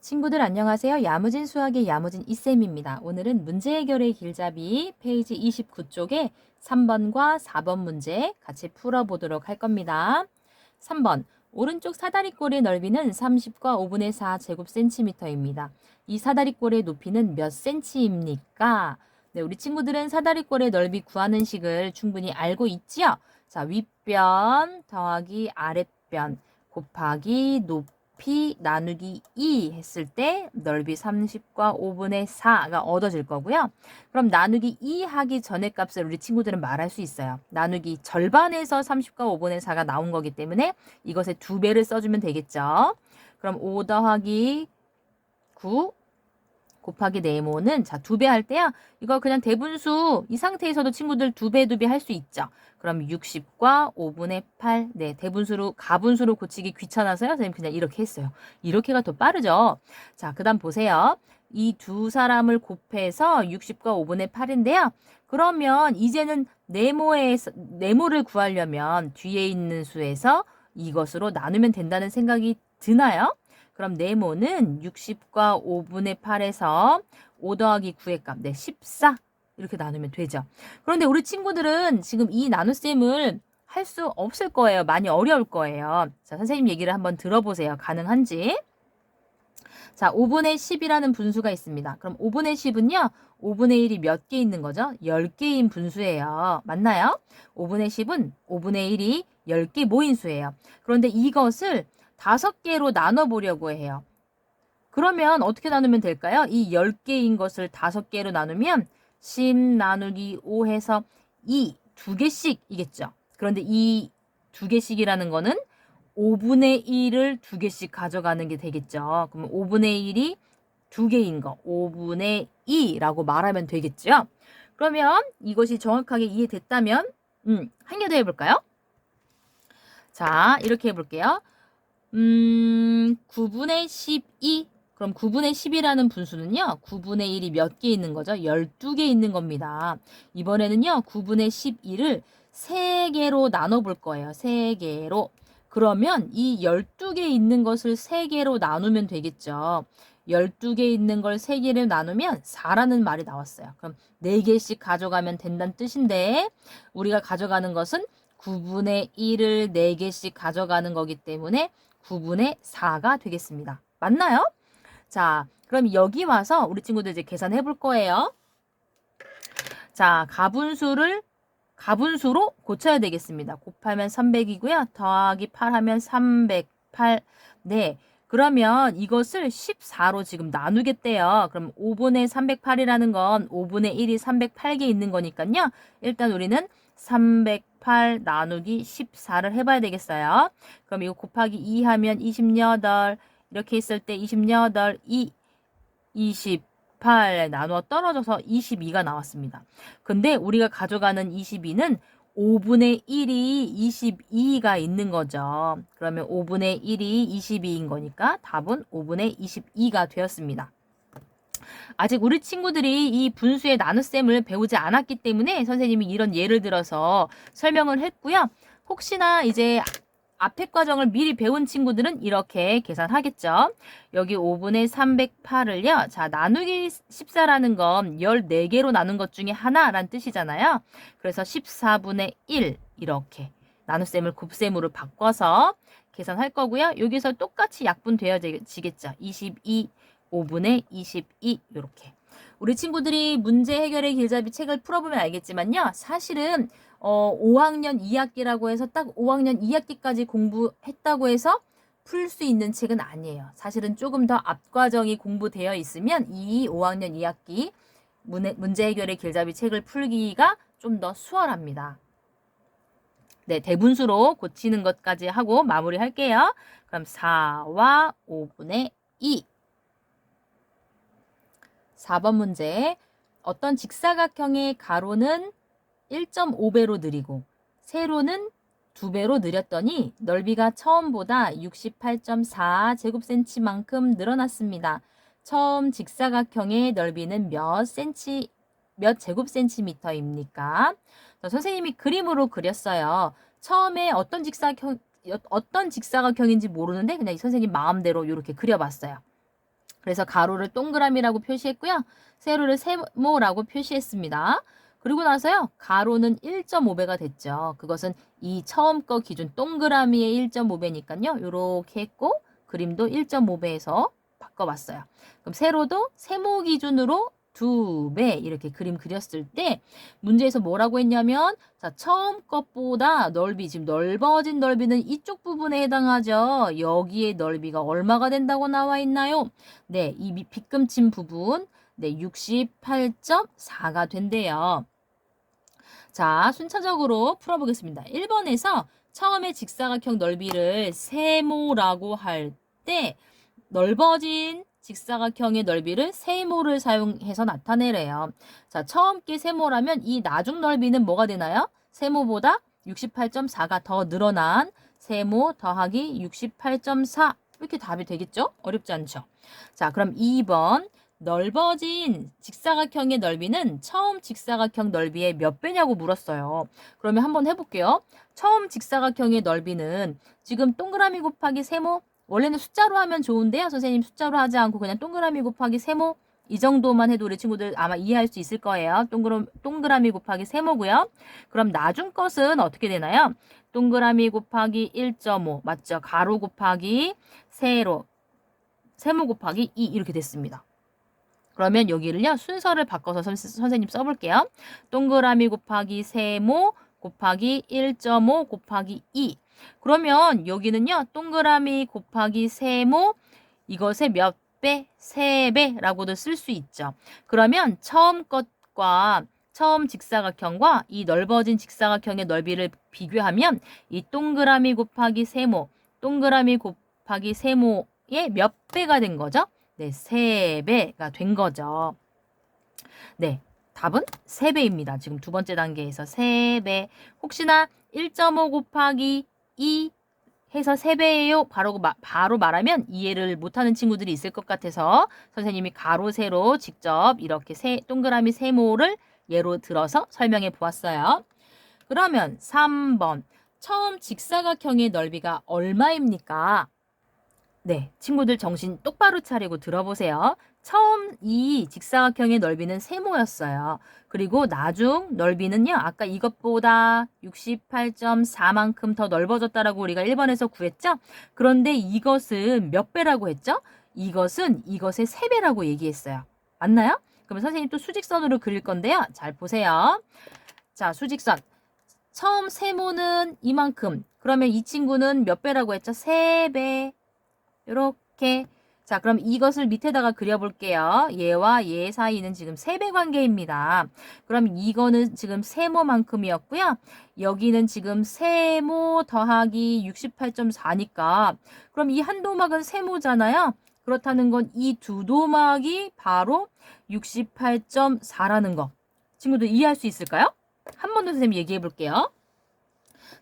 친구들 안녕하세요. 야무진 수학의 야무진 이쌤입니다. 오늘은 문제 해결의 길잡이 페이지 29쪽에 3번과 4번 문제 같이 풀어보도록 할 겁니다. 3번 오른쪽 사다리꼴의 넓이는 30과 5분의 4 제곱센티미터입니다. 이 사다리꼴의 높이는 몇 센치입니까? 네, 우리 친구들은 사다리꼴의 넓이 구하는 식을 충분히 알고 있지요? 자, 윗변 더하기 아랫변 곱하기 높이 나누기 2 했을 때 넓이 30과 5분의 4가 얻어질 거고요. 그럼 나누기 2 하기 전의 값을 우리 친구들은 말할 수 있어요. 나누기 절반에서 30과 5분의 4가 나온 거기 때문에 이것의 두 배를 써주면 되겠죠. 그럼 5 더하기 9 곱하기 네모는 자, 두 배 할 때요. 이거 그냥 대분수 이 상태에서도 친구들 두 배 두 배 할 수 있죠. 그럼 60과 5분의 8. 네, 대분수로 가분수로 고치기 귀찮아서요. 선생님 그냥 이렇게 했어요. 이렇게가 더 빠르죠. 자, 그다음 보세요. 이 두 사람을 곱해서 60과 5분의 8인데요. 그러면 이제는 네모에서 네모를 구하려면 뒤에 있는 수에서 이것으로 나누면 된다는 생각이 드나요? 그럼 네모는 60과 5분의 8에서 5 더하기 9의 값, 네, 14 이렇게 나누면 되죠. 그런데 우리 친구들은 지금 이 나눗셈을 할 수 없을 거예요. 많이 어려울 거예요. 자, 선생님 얘기를 한번 들어보세요. 가능한지. 자, 5분의 10이라는 분수가 있습니다. 그럼 5분의 10은요, 5분의 1이 몇 개 있는 거죠? 10개인 분수예요. 맞나요? 5분의 10은 5분의 1이 10개 모인 수예요. 그런데 이것을 다섯 개로 나눠보려고 해요. 그러면 어떻게 나누면 될까요? 이 10개인 것을 다섯 개로 나누면 10 나누기 5 해서 2, 두 개씩이겠죠. 그런데 이두 개씩이라는 거는 5분의 1을 두 개씩 가져가는 게 되겠죠. 그러면 5분의 1이 두 개인 거, 5분의 2라고 말하면 되겠죠. 그러면 이것이 정확하게 이해됐다면, 음, 한 개 더 해볼까요? 자, 이렇게 해볼게요. 음, 9분의 12. 그럼 9분의 10이라는 분수는요, 9분의 1이 몇 개 있는 거죠? 12개 있는 겁니다. 이번에는요, 9분의 11을 3개로 나눠볼 거예요. 3개로. 그러면 이 12개 있는 것을 3개로 나누면 되겠죠. 12개 있는 걸 3개를 나누면 4라는 말이 나왔어요. 그럼 4개씩 가져가면 된다는 뜻인데, 우리가 가져가는 것은 9분의 1을 4개씩 가져가는 거기 때문에 9분의 4가 되겠습니다. 맞나요? 자, 그럼 여기 와서 우리 친구들 이제 계산해 볼 거예요. 자, 가분수를 가분수로 고쳐야 되겠습니다. 곱하면 300이고요. 더하기 8 하면 308. 네. 그러면 이것을 14로 지금 나누겠대요. 그럼 5분의 308이라는 건 5분의 1이 308개 있는 거니까요. 일단 우리는 308 나누기 14를 해봐야 되겠어요. 그럼 이거 곱하기 2 하면 28 이렇게 했을 때 28, 2, 28 나누어 떨어져서 22가 나왔습니다. 근데 우리가 가져가는 22는 5분의 1이 22가 있는 거죠. 그러면 5분의 1이 22인 거니까 답은 5분의 22가 되었습니다. 아직 우리 친구들이 이 분수의 나눗셈을 배우지 않았기 때문에 선생님이 이런 예를 들어서 설명을 했고요. 혹시나 이제 앞에 과정을 미리 배운 친구들은 이렇게 계산하겠죠. 여기 5분의 308을요. 자, 나누기 14라는 건 14개로 나눈 것 중에 하나라는 뜻이잖아요. 그래서 14분의 1 이렇게 나눗셈을 곱셈으로 바꿔서 계산할 거고요. 여기서 똑같이 약분되어지겠죠. 22, 5분의 22 이렇게. 우리 친구들이 문제 해결의 길잡이 책을 풀어보면 알겠지만요. 사실은 어, 5학년 2학기라고 해서 딱 5학년 2학기까지 공부했다고 해서 풀 수 있는 책은 아니에요. 사실은 조금 더 앞과정이 공부되어 있으면 이 5학년 2학기 문제 해결의 길잡이 책을 풀기가 좀 더 수월합니다. 네, 대분수로 고치는 것까지 하고 마무리할게요. 그럼 4와 5분의 2. 4번 문제. 어떤 직사각형의 가로는 1.5배로 느리고 세로는 2배로 느렸더니 넓이가 처음보다 68.4 제곱센치만큼 늘어났습니다. 처음 직사각형의 넓이는 몇 센치 몇 제곱센티미터입니까? 선생님이 그림으로 그렸어요. 처음에 어떤 직사각형 어떤 직사각형인지 모르는데 그냥 이 선생님 마음대로 이렇게 그려봤어요. 그래서 가로를 동그라미라고 표시했고요. 세로를 세모라고 표시했습니다. 그리고 나서요. 가로는 1.5배가 됐죠. 그것은 이 처음 거 기준 동그라미의 1.5배니까요. 이렇게 했고 그림도 1.5배에서 바꿔봤어요. 그럼 세로도 세모 기준으로 두 배 이렇게 그림 그렸을 때 문제에서 뭐라고 했냐면 자 처음 것보다 넓이 지금 넓어진 넓이는 이쪽 부분에 해당하죠. 여기에 넓이가 얼마가 된다고 나와 있나요? 네, 이 미- 빗금친 부분 네, 68.4가 된대요. 자, 순차적으로 풀어보겠습니다. 1번에서 처음에 직사각형 넓이를 세모라고 할 때 넓어진 직사각형의 넓이를 세모를 사용해서 나타내래요. 자, 처음 게 세모라면 이 나중 넓이는 뭐가 되나요? 세모보다 68.4가 더 늘어난 세모 더하기 68.4 이렇게 답이 되겠죠? 어렵지 않죠? 자, 그럼 2번 넓어진 직사각형의 넓이는 처음 직사각형 넓이의 몇 배냐고 물었어요. 그러면 한번 해볼게요. 처음 직사각형의 넓이는 지금 동그라미 곱하기 세모 원래는 숫자로 하면 좋은데요. 선생님 숫자로 하지 않고 그냥 동그라미 곱하기 세모 이 정도만 해도 우리 친구들 아마 이해할 수 있을 거예요. 동그라, 동그라미 곱하기 세모고요. 그럼 나중 것은 어떻게 되나요? 동그라미 곱하기 1.5 맞죠? 가로 곱하기 세로 세모 곱하기 2 이렇게 됐습니다. 그러면 여기를요 순서를 바꿔서 선, 선생님 써볼게요. 동그라미 곱하기 세모 곱하기 1.5 곱하기 2 그러면 여기는요 동그라미 곱하기 세모 이것의 몇 배? 세 배라고도 쓸 수 있죠. 그러면 처음 것과 처음 직사각형과 이 넓어진 직사각형의 넓이를 비교하면 이 동그라미 곱하기 세모, 동그라미 곱하기 세모의 몇 배가 된 거죠? 네, 세 배가 된 거죠. 네, 답은 세배입니다 지금 두 번째 단계에서 세 배 혹시나 1.5 곱하기 2 해서 세배예요 바로, 마- 바로 말하면 이해를 못하는 친구들이 있을 것 같아서 선생님이 가로, 세로 직접 이렇게 세, 동그라미 세모를 예로 들어서 설명해 보았어요. 그러면 3번. 처음 직사각형의 넓이가 얼마입니까? 네, 친구들 정신 똑바로 차리고 들어보세요. 처음 이 직사각형의 넓이는 세모였어요. 그리고 나중 넓이는요, 아까 이것보다 68.4만큼 더 넓어졌다라고 우리가 1번에서 구했죠? 그런데 이것은 몇 배라고 했죠? 이것은 이것의 세배라고 얘기했어요. 맞나요? 그러면 선생님 또 수직선으로 그릴 건데요. 잘 보세요. 자, 수직선. 처음 세모는 이만큼. 그러면 이 친구는 몇 배라고 했죠? 세배 이렇게. 자, 그럼 이것을 밑에다가 그려볼게요. 얘와 얘 사이는 지금 세배 관계입니다. 그럼 이거는 지금 세모만큼이었고요. 여기는 지금 세모 더하기 68.4니까 그럼 이 한 도막은 세모잖아요. 그렇다는 건 이 두 도막이 바로 68.4라는 거. 친구들 이해할 수 있을까요? 한 번 더 선생님 얘기해 볼게요.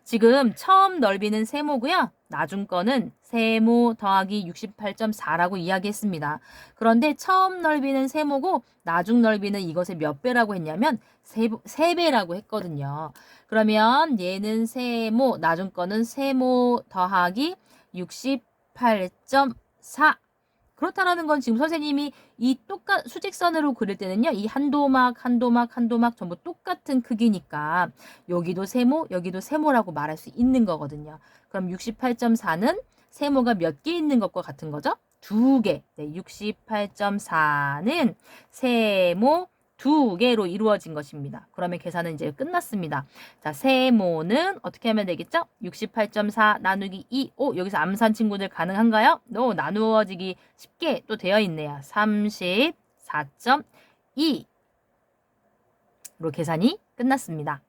지금 처음 넓이는 세모고요. 나중 거는 세모 더하기 68.4라고 이야기했습니다. 그런데 처음 넓이는 세모고 나중 넓이는 이것의 몇 배라고 했냐면 세, 세 배라고 했거든요. 그러면 얘는 세모, 나중 거는 세모 더하기 68.4 그렇다라는 건 지금 선생님이 이 똑같 수직선으로 그릴 때는요. 이 한 도막, 한 도막, 한 도막 전부 똑같은 크기니까 여기도 세모, 여기도 세모라고 말할 수 있는 거거든요. 그럼 68.4는 세모가 몇 개 있는 것과 같은 거죠? 두 개. 네, 68.4는 세모 두 개로 이루어진 것입니다. 그러면 계산은 이제 끝났습니다. 자, 세모는 어떻게 하면 되겠죠? 68.4 나누기 2. 오, 여기서 암산 친구들 가능한가요? 너 나누어지기 쉽게 또 되어 있네요. 34.2. 로 계산이 끝났습니다.